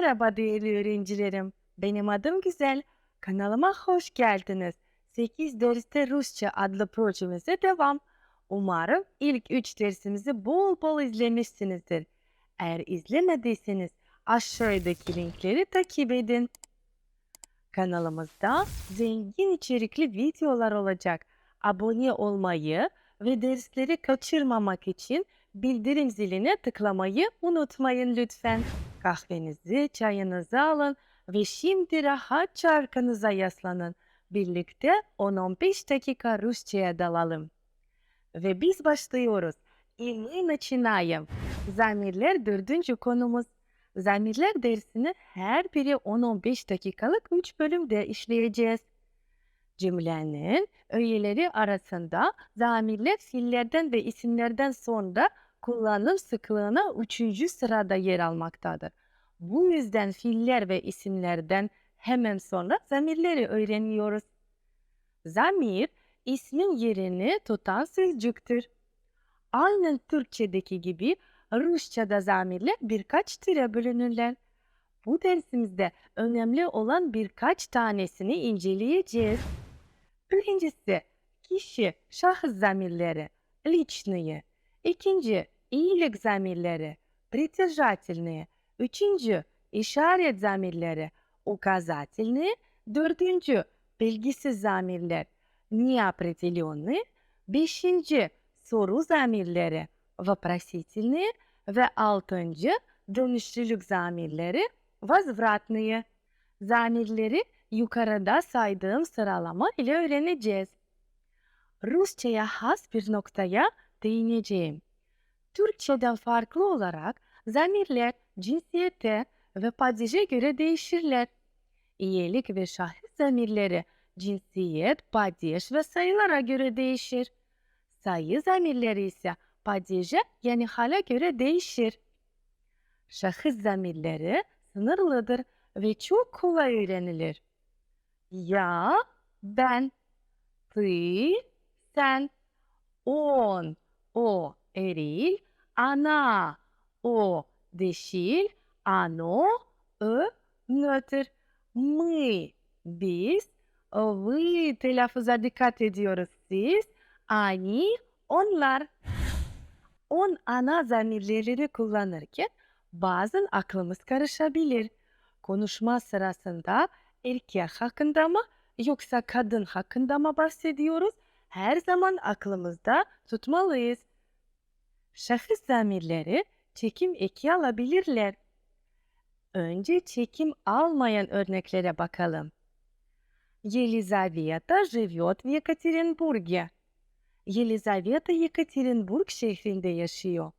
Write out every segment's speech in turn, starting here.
Merhaba değerli öğrencilerim. Benim adım Güzel. Kanalıma hoş geldiniz. 8 derste Rusça adlı projemize devam. Umarım ilk 3 dersimizi bol bol izlemişsinizdir. Eğer izlemediyseniz aşağıdaki linkleri takip edin. Kanalımızda zengin içerikli videolar olacak. Abone olmayı ve dersleri kaçırmamak için bildirim ziline tıklamayı unutmayın lütfen Kahvenizi, çayınızı alın ve şimdi rahatça arkanıza yaslanın. Birlikte 10-15 dakika Rusça'ya dalalım. Ve biz başlıyoruz. И мы начинаем. Zamirler dördüncü konumuz. Zamirler dersini her biri 10-15 dakikalık 3 bölümde işleyeceğiz. Cümlenin öğeleri arasında zamirler fiillerden ve isimlerden sonra kullanım sıklığına üçüncü sırada yer almaktadır. Bu yüzden fiiller ve isimlerden hemen sonra zamirleri öğreniyoruz. Zamir, ismin yerini tutan sözcüktür. Aynen Türkçedeki gibi Rusça'da zamirler birkaç türe bölünürler. Bu dersimizde önemli olan birkaç tanesini inceleyeceğiz. Birincisi kişi, şahıs zamirleri, личные. İkinci, iyilik zamirleri, притяжательные. Üçüncü, işaret zamirleri, указательные. Dördüncü, bilgisiz zamirler, неопределенные. Beşinci, soru zamirleri, вопросительные. Ve altıncı, dönüşlülük zamirleri, возвратные. Zamirleri yukarıda saydığım sıralama ile öğreneceğiz. Rusça'ya has bir noktaya değineceğim. Türkçeden farklı olarak zamirler cinsiyete ve padişe göre değişirler. İyilik ve şahıs zamirleri cinsiyet, padişe ve sayılara göre değişir. Sayı zamirleri ise padişe yani hala göre değişir. Şahıs zamirleri sınırlıdır ve çok kolay öğrenilir. Я, ben, ты, sen, он, o eril, ana, o dişil, ano, ö nötr, мы, biz, вы telaffuza dikkat ediyoruz siz, ani, onlar. On ana zamirleri kullanırken bazen aklımız karışabilir. Konuşma sırasında erkek hakkında mı yoksa kadın hakkında mı bahsediyoruz? Her zaman aklımızda tutmalıyız. Şahıs zamirleri çekim eki alabilirler. Önce çekim almayan örneklere bakalım. Елизавета живет в Екатеринбурге. Елизавета Екатеринбург şehrinde yaşıyor.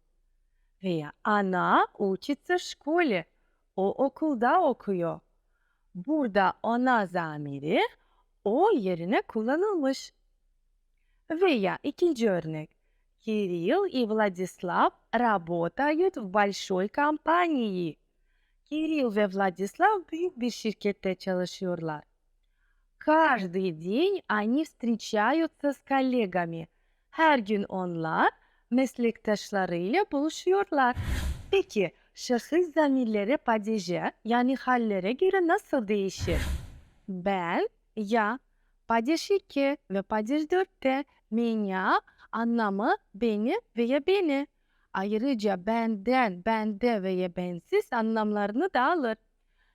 Veya ana учится в школе. O okulda okuyor. Burada ona zamiri o yerine kullanılmış. Veya ikinci örnek. Кирилл и Владислав работают в большой компании. Кирилл ve Vladislav. Каждый день они встречаются с коллегами. Her gün onlar meslektaşlarıyla buluşuyorlar. Peki şahıs zamirleri padişe yani hallere göre nasıl değişir? Ben, ya, падеж 2 ve падеж 4'te меня anlamı beni veya beni. Ayrıca benden, bende veya bensiz anlamlarını da alır.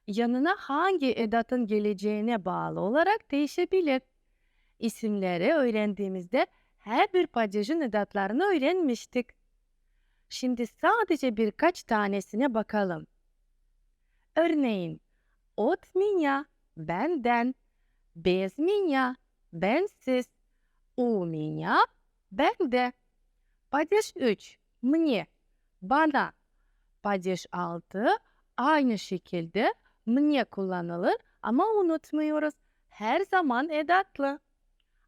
Yanına hangi edatın geleceğine bağlı olarak değişebilir. İsimleri öğrendiğimizde her bir padyajın edatlarını öğrenmiştik. Şimdi sadece birkaç tanesine bakalım. Örneğin, ot minya, benden, bez minya, bensiz, u minya, меня, bende. Падеж 3, мне, bana. Падеж 6, aynı şekilde мне kullanılır ama unutmuyoruz. Her zaman edatlı.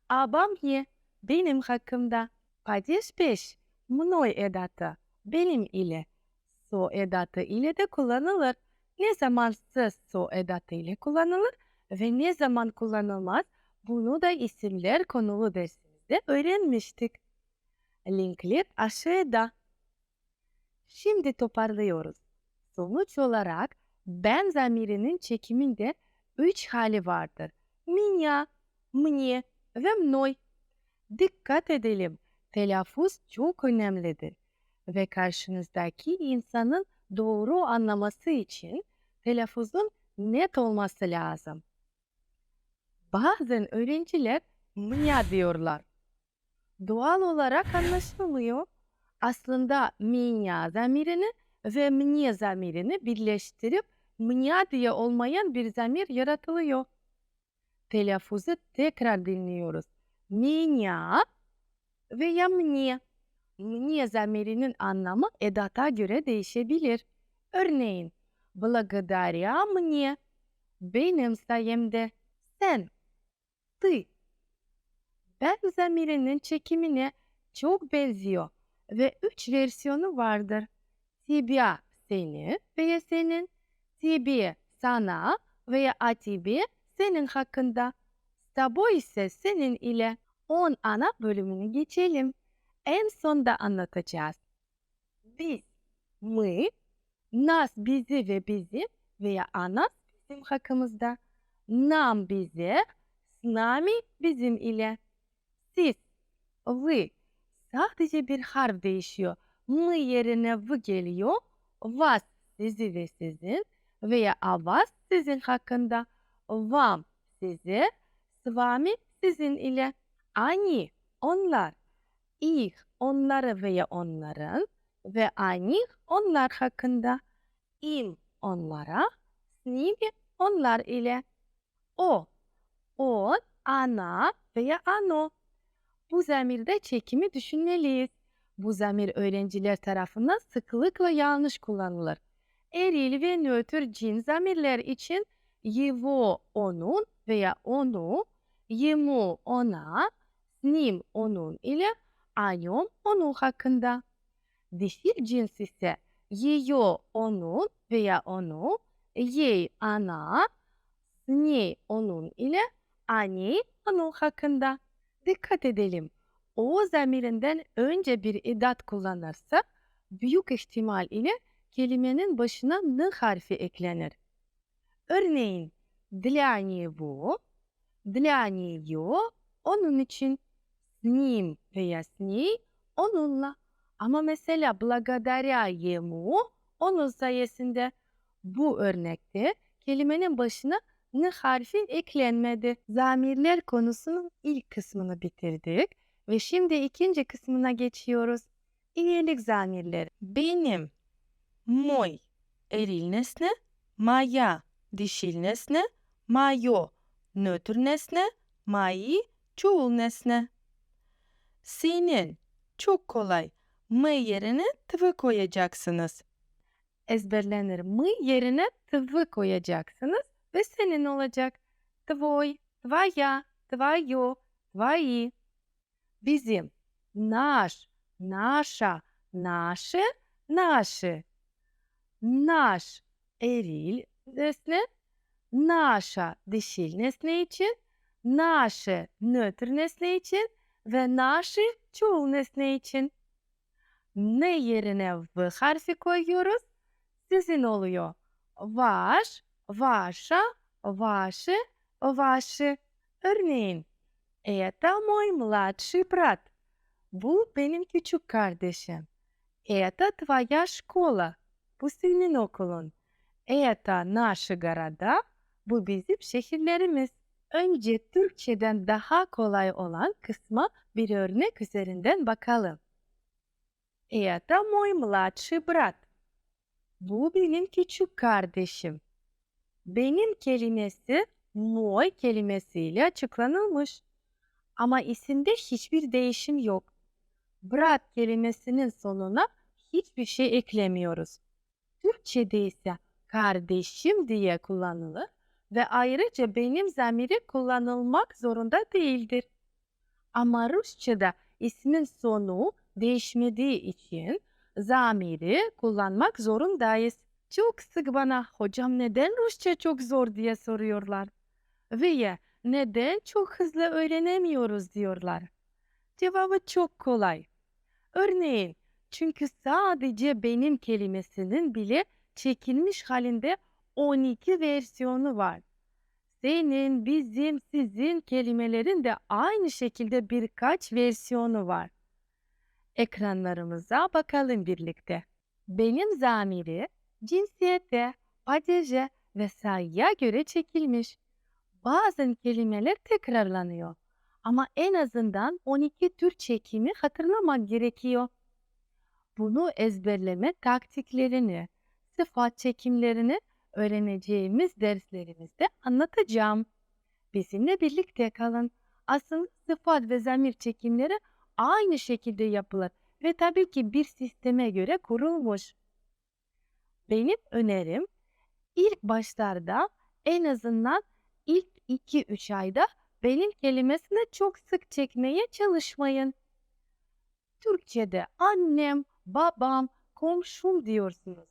Обо мне, benim hakkımda. Падеж 5, mной edatı, benim ile. So edatı ile de kullanılır. Ne zaman söz so edatı ile kullanılır ve ne zaman kullanılmaz bunu da isimler konulu dersimizde öğrenmiştik. Linkler aşağıda. Şimdi toparlıyoruz. Sonuç olarak Ben zamirinin çekiminde üç hali vardır. Меня, мне ve mной. Dikkat edelim. Telaffuz çok önemlidir. Ve karşınızdaki insanın doğru anlaması için telaffuzun net olması lazım. Bazen öğrenciler mnya diyorlar. Doğal olarak anlaşılmıyor. Aslında minya zamirini ve mnya zamirini birleştirip mnya diye olmayan bir zamir yaratılıyor. Telaffuzu tekrar dinliyoruz. Minya veya mnya. Mnya zamirinin anlamı edata göre değişebilir. Örneğin, благодаря мне, benim sayemde, sen, ты. Ben zamirinin çekimine çok benziyor ve üç versiyonu vardır. Тебя, seni veya senin, тебе, sana veya a тебе, senin hakkında. С тобой ise senin ile. On ana bölümünü geçelim. En sonda anlatacağız. Biz, мы, нас bizi ve bizim veya anas bizim hakkımızda. Nam bize, с nami bizim ile. Siz, вы. Sadece bir harf değişiyor. Мы yerine v geliyor. Вас sizi ve sizin veya a вас sizin hakkında. Вам size, с вами sizin ile. Они onlar. их onları veya onların ve они onlar hakkında. Им onlara, с ними onlar ile. O, on, ana veya ano. Bu zamirde çekimi düşünmeliyiz. Bu zamir öğrenciler tarafından sıklıkla yanlış kullanılır. Eril ve nötr cin zamirler için его, onun veya onu, ему, ona, с ним, onun ile, о нем, onun hakkında. Dişil cins ise ее, onun veya onu, ей, она, с ней, onun ile, о ней, onun hakkında. Dikkat edelim. O zamirinden önce bir edat kullanırsa büyük ihtimal ile kelimenin başına n harfi eklenir. Örneğin для него, для нее, onun için, с ним veya с ней, onunla. Ama mesela благодаря ему, onun sayesinde bu örnekte kelimenin başına n harfi eklenmedi. Zamirler konusunun ilk kısmını bitirdik ve şimdi ikinci kısmına geçiyoruz. İyilik zamirleri. Benim, mой, eril nesne, моя, dişil nesne, моё, nötr nesne, мои, çoğul nesne. Senin, çok kolay. M yerine tv koyacaksınız. Ezberlenir. M yerine tv koyacaksınız Ve senin olacak. Твой, твоя, твоё, твои. Bizim, наш, наша, наши, наши. Naş, eril nesne, naşa dişil nesne için, naşı nötr nesne için ve naşı çoğul nesne için. Ne yerine v harfi koyuyoruz? Sizin oluyor. Vaş, ваша, ваши, ваши. Örneğin, это мой младший брат. Bu benim küçük kardeşim. Это твоя школа. Bu senin okulun. Это наши города. Bu bizim şehirlerimiz. Önce Türkçeden daha kolay olan kısma bir örnek üzerinden bakalım. Это мой младший брат. Bu benim küçük kardeşim. Benim kelimesi moj kelimesiyle açıklanılmış. Ama isimde hiçbir değişim yok. Brat kelimesinin sonuna hiçbir şey eklemiyoruz. Türkçe'de ise kardeşim diye kullanılır ve ayrıca benim zamiri kullanılmak zorunda değildir. Ama Rusça'da ismin sonu değişmediği için zamiri kullanmak zorundayız. Çok sık bana hocam neden Rusça çok zor diye soruyorlar. Veya neden çok hızlı öğrenemiyoruz diyorlar. Cevabı çok kolay. Örneğin çünkü sadece benim kelimesinin bile çekilmiş halinde 12 versiyonu var. Senin, bizim, sizin kelimelerin de aynı şekilde birkaç versiyonu var. Ekranlarımıza bakalım birlikte. Benim zamiri cinsiyete, padece ve göre çekilmiş. Bazen kelimeler tekrarlanıyor. Ama en azından 12 tür çekimi hatırlamak gerekiyor. Bunu ezberleme taktiklerini, sıfat çekimlerini öğreneceğimiz derslerimizde anlatacağım. Bizimle birlikte kalın. Aslında sıfat ve zamir çekimleri aynı şekilde yapılır ve tabii ki bir sisteme göre kurulmuş. Benim önerim ilk başlarda en azından ilk 2-3 ayda benim kelimesini çok sık çekmeye çalışmayın. Türkçe'de annem, babam, komşum diyorsunuz.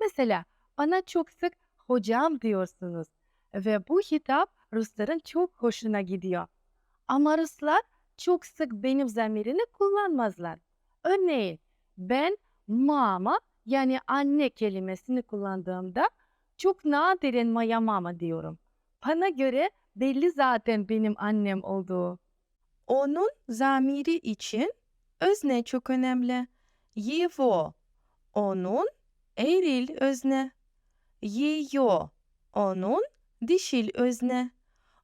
Mesela bana çok sık hocam diyorsunuz ve bu hitap Rusların çok hoşuna gidiyor. Ama Ruslar çok sık benim zamirini kullanmazlar. Örneğin ben mama yani anne kelimesini kullandığımda çok nadiren maya mama diyorum. Bana göre belli zaten benim annem olduğu. Onun zamiri için özne çok önemli. Его. Onun eril özne. Ее. Onun dişil özne.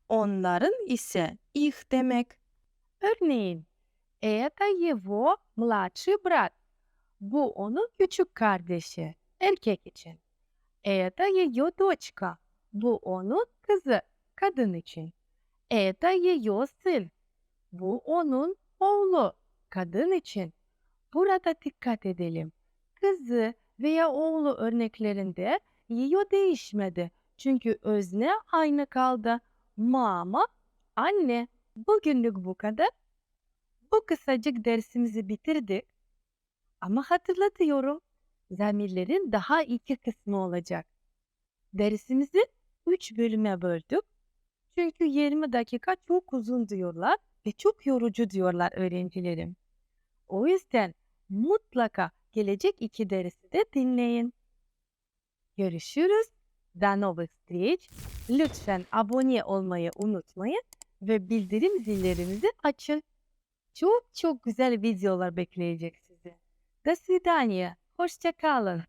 Onların ise их demek. Örneğin это его младший брат. Bu onun küçük kardeşi, erkek için. Это ее дочка. Bu onun kızı, kadın için. Это ее сын. Bu onun oğlu, kadın için. Burada dikkat edelim. Kızı veya oğlu örneklerinde yiyor değişmedi. Çünkü özne aynı kaldı. Mama, anne. Bugünlük bu kadar. Bu kısacık dersimizi bitirdik. Ama hatırlatıyorum. Zamirlerin daha iki kısmı olacak. Dersimizi 3 bölüme böldük. Çünkü 20 dakika çok uzun diyorlar ve çok yorucu diyorlar öğrencilerim. O yüzden mutlaka gelecek iki dersi de dinleyin. Görüşürüz. До новых встреч. Lütfen abone olmayı unutmayın ve bildirim zillerimizi açın. Çok çok güzel videolar bekleyecek sizi. До свидания. Hoşça kalın.